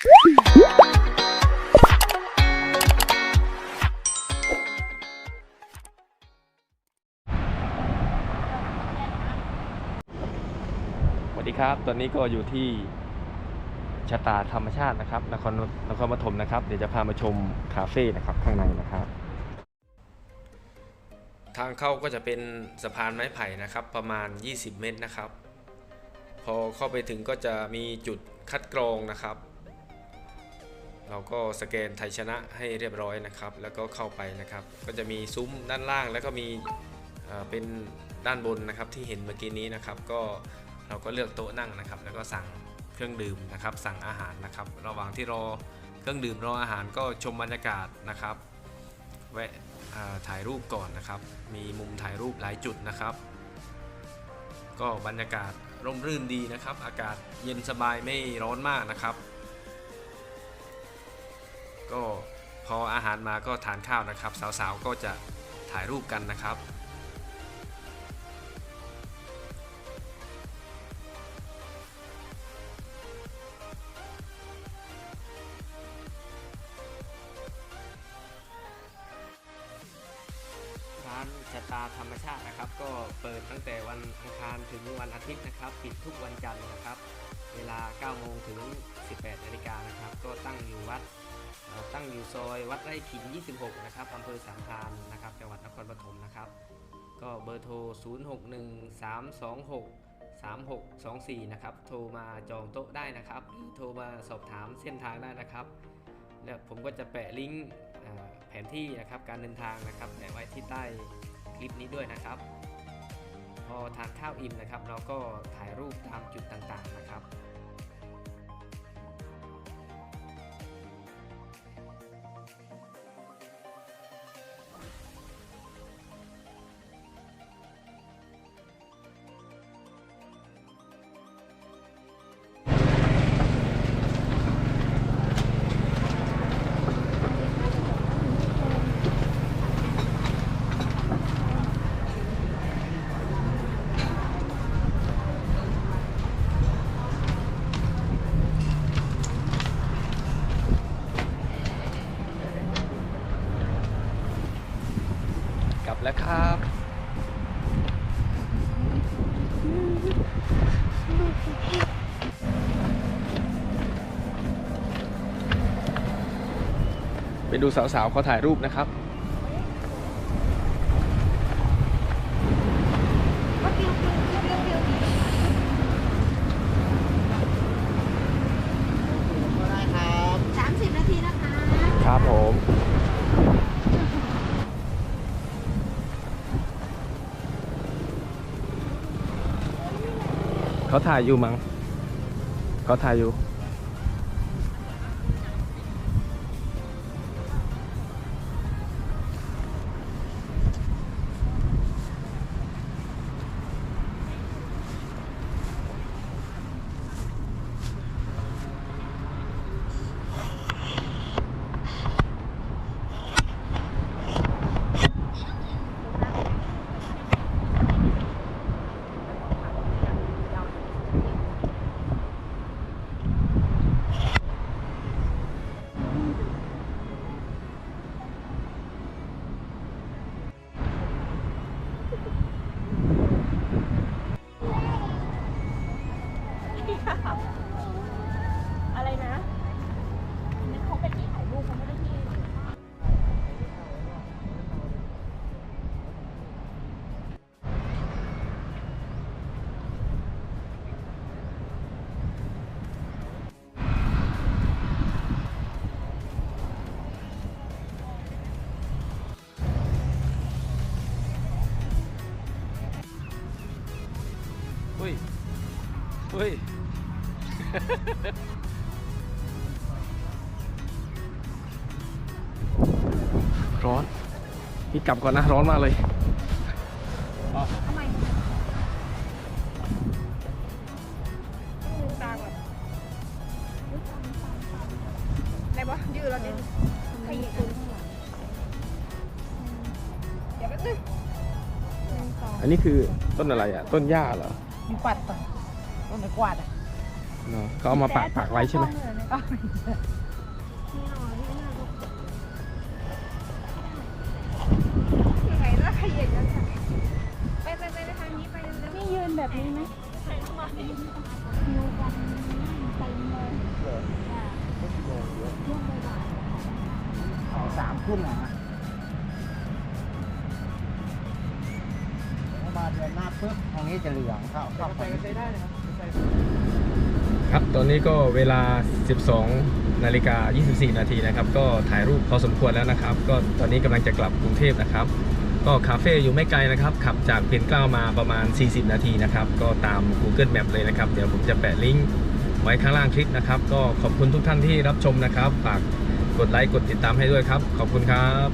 สวัสดีครับ ตอนนี้ก็อยู่ที่ชะตาธรรมชาตินะครับนครนครปฐมนะครับ เดี๋ยวจะพามาชมคาเฟ่นะครับข้างในนะครับ ทางเข้าก็จะเป็นสะพานไม้ไผ่นะครับ ประมาณ 20 เมตรนะครับ พอเข้าไปถึงก็จะมีจุดคัดกรองนะครับ เราก็สแกนไทยชนะให้เรียบร้อยนะครับ แล้วก็เข้าไปนะครับ ก็จะมีซุ้มด้านล่างแล้วก็มีเเป็นด้านบนนะครับที่เห็นเมื่อกี้นี้นะครับ ก็เราก็เลือกโต๊ะนั่งนะครับ แล้วก็สั่งเครื่องดื่มนะครับ สั่งอาหารนะครับ ระหว่างที่รอเครื่องดื่มรออาหารก็ชมบรรยากาศนะครับแวะถ่ายรูปก่อนนะครับ มีมุมถ่ายรูปหลายจุดนะครับ ก็บรรยากาศร่มรื่นดีนะครับ อากาศเย็นสบายไม่ร้อนมากนะครับ ก็พออาหารมาก็ทานข้าวนะครับ สาวๆก็จะถ่ายรูปกันนะครับ ร้านชะตาธรรมชาตินะครับ ก็เปิดตั้งแต่วันอังคารถึงวันอาทิตย์นะครับ ปิดทุกวันจันทร์นะครับ เวลา 9 โมงถึง 18 นาฬิกานะครับ ก็ตั้งอยู่วัด ตั้งอยู่ซอยวัดไร่ขิง 26 นะครับอำเภอสามพรานนะครับ จังหวัดนครปฐมนะครับ ก็เบอร์โทร 0613263624 นะครับ โทรมาจองโต๊ะได้นะครับ หรือโทรมาสอบถามเส้นทางได้นะครับ แล้วผมก็จะแปะลิงก์แผนที่นะครับการเดินทางนะครับแปะไว้ที่ใต้คลิปนี้ด้วยนะครับ พอทานข้าวอิ่มนะครับ เราก็ถ่ายรูปตามจุดต่างๆนะครับ แล้วครับ ไปดูสาวๆเขาถ่ายรูปนะครับ เขาถ่ายอยู่มั้งเขาถ่ายอยู่ เฮ้ย ร้อนพี่กลับก่อนนะ ร้อนมากเลยทำไมลืมตาก่อนอะไรวะยืดแล้วเนี่ยขยิบเดี๋ยวแป๊บนึงอันนี้คือต้นอะไรอะ ต้นหญ้าเหรอ มีปัดต่อ ต้นไม้กวาดอะอเนาะเขาเอามาปากปากไว้ใช่ไหมยังไงล่ะขยันกันค่ะไปไปไปไปทางนี้ไปเร็วนี่ยืนแบบนี้ไหมดูกันเต็มเลยสามทุ่มนะฮะ ปุ๊บตรงนี้จะเหลืองเข้าเข้าไปใช้ได้นะครับครับ ตอนนี้ก็เวลา 12 นาฬิกา 24 นาทีนะครับ ก็ถ่ายรูปพอสมควรแล้วนะครับ ก็ตอนนี้กำลังจะกลับกรุงเทพนะครับ ก็คาเฟ่อยู่ไม่ไกลนะครับ ขับจากเพียนเกล้ามาประมาณ 40 นาทีนะครับ ก็ตาม Google Map เลยนะครับ เดี๋ยวผมจะแปะลิงก์ไว้ข้างล่างคลิปนะครับ ก็ขอบคุณทุกท่านที่รับชมนะครับ ฝากกดไลค์ กดติดตามให้ด้วยครับ ขอบคุณครับ